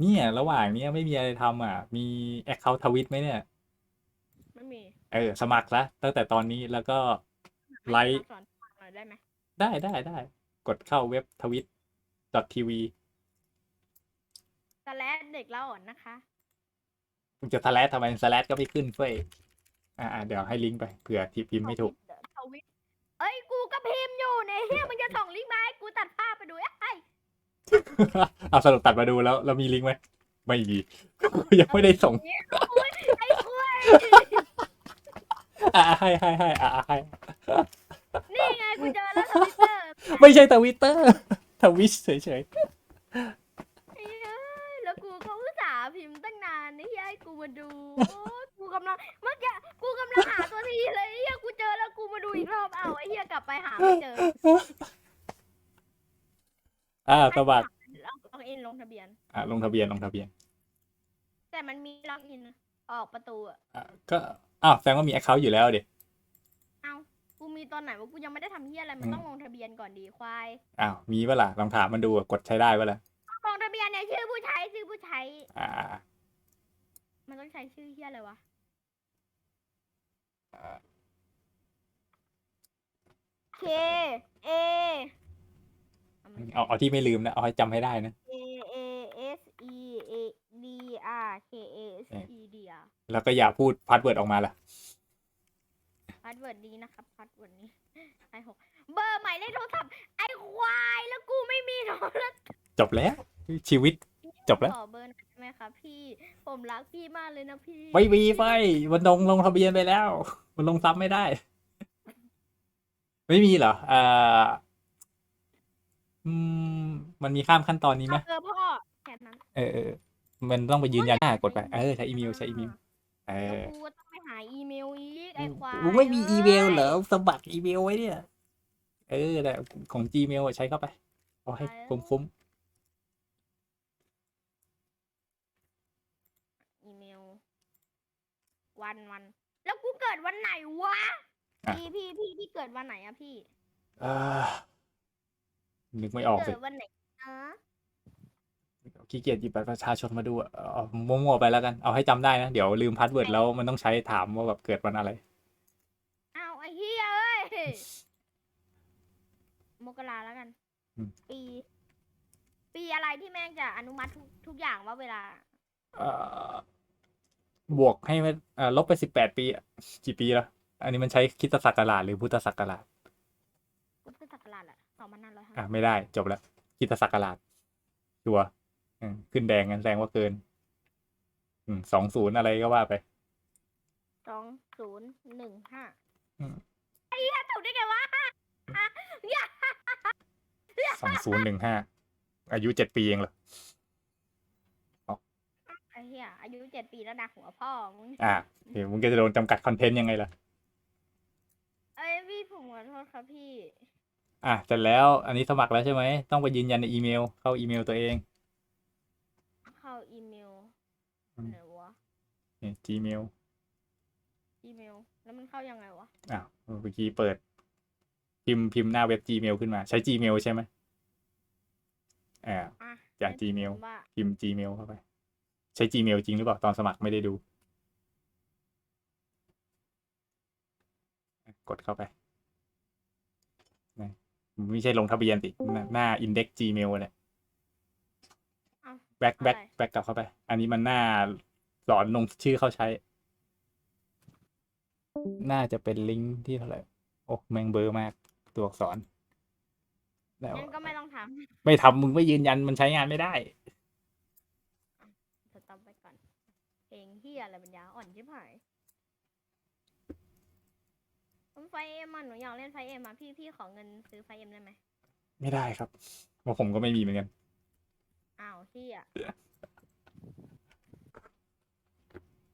เนี่ยระหว่างเนี้ยไม่มีอะไรทำอะ มีแอคเคาท์ทวิตไหมเนี่ย ไม่มีเออ สมัครซะตั้งแต่ตอนนี้แล้วก็ไลค์สอนฟังหน่อยได้ไหมได้ได้ได้กดเข้าเว็บทวิต .tv สแลดเด็กเล่าอ่อนนะคะมึงจะสแลดทำไมสแลดก็ไม่ขึ้นเฟ้ยอ่าเดี๋ยวให้ลิงก์ไปเผื่อที่พิมพ์ไม่ถูก ทวิตเอ้ย กูก็พิมพ์อยู่ในเฮียมึงจะส่งลิงก์มาให้กูตัดภาพไปดูไอ้ย เอาสรุปตัดมาดูแล้วแล้วมีลิงก์ไหมไม่มียังไม่ได้ส่งอุ๊ยไอ้คุยอ่าให้ให้ให้อ่าให้นี่ไงกูเจอแล้วทวิตเตอร์ไม่ใช่ทวิตเตอร์ทวิชเฉยเฮ้ยแล้วกูก็อุตส่าห์พิมพ์ตั้งนานนี่ให้กูมาดูโอ้ยกูกำลังเมื่อกี้กูกำลังหาตัวทีเลยไอ้เฮียกูเจอแล้วกูมาดูอีกรอบเอ้าไอ้เฮียกลับไปหาไม่เจอ ๆ อ่าสมัครล็อกล็อกอินลงทะเบียน อ่าลงทะเบียนลงทะเบียนแต่มันมีล็อกอินออกประตูอะอะก็อ้าวแสดงว่ามีแอคเคาท์อยู่แล้วดิเอ้ากูมีตอนไหนวะกูยังไม่ได้ทำเฮียอะไรมันต้องลงทะเบียนก่อนดีควายอ้าวมีปะล่ะลองถามมันดูอะกดใช้ได้ปะล่ะลงทะเบียนเนี่ยชื่อผู้ใช้ชื่อผู้ใช้ อ่ามันต้องใช้ชื่อเฮียอะไรวะ K A เอาไม่ใช่ เอาเอาที่ไม่ลืมนะ เอาให้จำให้ได้นะ A A S E A D R K A S E D R แล้วก็อย่าพูดพาสเวิร์ดออกมาล่ะ พาสเวิร์ดนี้นะครับพาสเวิร์ดนี้ไอหกเบอร์หมายเลขโทรศัพท์ไอควายแล้วกูไม่มีโทรศัพท์จบแล้ว ชีวิต จบแล้ว ขอเบอร์หน่อยได้ไหมคะพี่ผมรักพี่มากเลยนะพี่ไม่มีไปมันลงลงทะเบียนไปแล้ว มันลงซ้ำไม่ได้ ไม่มีเหรออ่า อืมมันมีข้ามขั้นตอนนี้ไหมเออพ่อแค่นั้นเออเออมันต้องไปยืนยันอะกดไปเออใช้อีเมลใช้อีเมลเอแล้วอกูก็ต้องไปหาอีเมลอีกไอควายกูไม่มีอีเมลเหรอสมัครอีเมลไว้เนี่ย เออแต่ของ Gmail อะใช้เข้าไปเอาให้คุ้มคุ้มอีเมล วันวัน แล้วกูเกิดวันไหนวะ พี่พี่พี่พี่เกิดวันไหนอะพี่ๆอ่า นึกไม่ออกสิเกิดวันไหนนะขี้เกียจหยิบบัตรประชาชนมาดูอะเอามั่วๆไปแล้วกัน เอาให้จำได้นะ เดี๋ยวลืมพาสเวิร์ดแล้วมันต้องใช้ถามว่าแบบเกิดวันอะไร อ้าวไอ้เฮียเอ้ยมกราแล้วกัน อืม ปี ปีอะไรที่แม่งจะอนุมัติทุกทุกอย่างว่าเวลา เอ่อบวกให้มันเอ่อลบไปสิบแปดปีอะกี่ปีแล้วอันนี้มันใช้คริดศักราชหรือพุทธศักราช พุทธศักราชอะสอง พันห้าร้อยห้าอะไม่ได้จบแล้วคริดศักราชชัวร์อืมขึ้นแดงกันแสดงว่าเกิน อืมสองศูนย์อะไรก็ว่าไป สองศูนย์หนึ่งห้าอืม ไอ้เหี้ยถูกได้ไงวะสองศูนย์หนึ่งห้าอายุเจ็ดปีเองเหรอไอ้เหี้ยอายุเจ็ดปีแล้วนะหัวพ่อมึงอะเดี๋ยวมึงก็จะโดนจำกัดคอนเทนต์ยังไงล่ะ เอ้ยพี่ผมขอโทษครับพี่ อะเสร็จแล้วอันนี้สมัครแล้วใช่ไหม ต้องไปยืนยันในอีเมล เข้าอีเมลตัวเอง เข้าอีเมลอืม ไหนวะนี่ Gmail อีเมล แล้วมันเข้ายังไงวะอะเมื่อกี้เปิด พิมพ์พิมพ์หน้าเว็บ Gmail ขึ้นมา ใช้ Gmail ใช่ไหมอ่า อะจากให้ Gmail ผมว่า พิมพ์ Gmail เข้าไป ใช้ Gmail จริงหรือเปล่า ตอนสมัครไม่ได้ดู กดเข้าไปนะ ไม่ใช่ลงทะเบียนสิหน้าหน้า index Gmail เนี่ยอ้าวแบ็คแบ็คอะไรแบ็คกลับเข้าไป อันนี้มันหน้าสอนลงชื่อเข้าใช้ น่าจะเป็นลิงก์ที่เท่าไหร่ โอ้แมงเบอร์มาก ตัวอักษร แล้วงั้นก็ไม่ต้องทไม่ทำมึงไม่ยืนยันมันใช้งานไม่ได้ำสต็อปไปก่อน เพลงเฮียอะไรปัญญาอ่อนชิบหายผมไฟเอ็มอะหนูอยากเล่นไฟเอ็มอะพี่พี่ขอเงินซื้อไฟเอ็มได้ไหมไม่ได้ครับเพราะผมก็ไม่มีเหมือนกัน อ้าวพี่อะ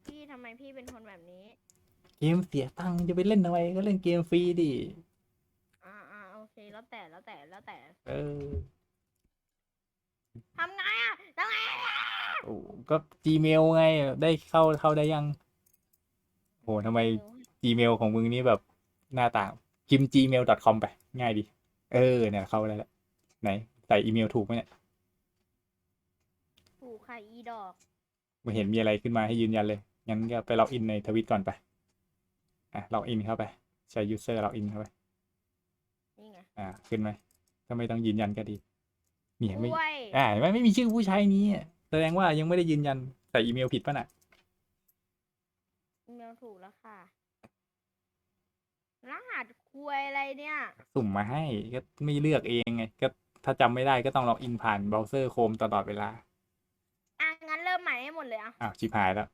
พี่ทำไมพี่เป็นคนแบบนี้ เกมเสียตังค์จะไปเล่นทำไมก็เล่นเกมฟรีดิอ่าอ่าโอเค แล้วแต่แล้วแต่แล้วแต่เออทำไงอะทำไงอะโอ้ก็ Gmail ไงได้เข้าเข้าได้ยังโหทำไม Gmail ของมึงนี่แบบ หน้าต่างพิมพ์ gmail.com ไป ง่ายดี เออ เนี่ยเข้าได้แล้วไหน ใส่อีเมลถูกไหมเนี่ยถูกค่ะอีดอกไม่เห็นมีอะไรขึ้นมาให้ยืนยันเลย งั้นก็ไปล็อกอินในทวิตก่อนไป อะล็อกอินเข้าไป ใช้ยูเซอร์ล็อกอินเข้าไป นี่ไง อ่า ขึ้นไหมถ้าไม่ต้องยืนยันก็ดีเนี่ยไม่กล้วยอ่าเห็นไหมไม่มีชื่อผู้ใช้นี้อะแสดงว่ายังไม่ได้ยืนยัน ใส่อีเมลผิดป่ะน่ะ อีเมลถูกแล้วค่ะ รหัสควยอะไรเนี่ย สุ่มมาให้ก็ไม่เลือกเองไงก็ถ้าจำไม่ได้ก็ต้องล็อกอินผ่านเบราว์เซอร์โคมตลอดเวลา อะงั้นเริ่มใหม่ให้หมดเลยอะ อ้าวชิบหายแล้ว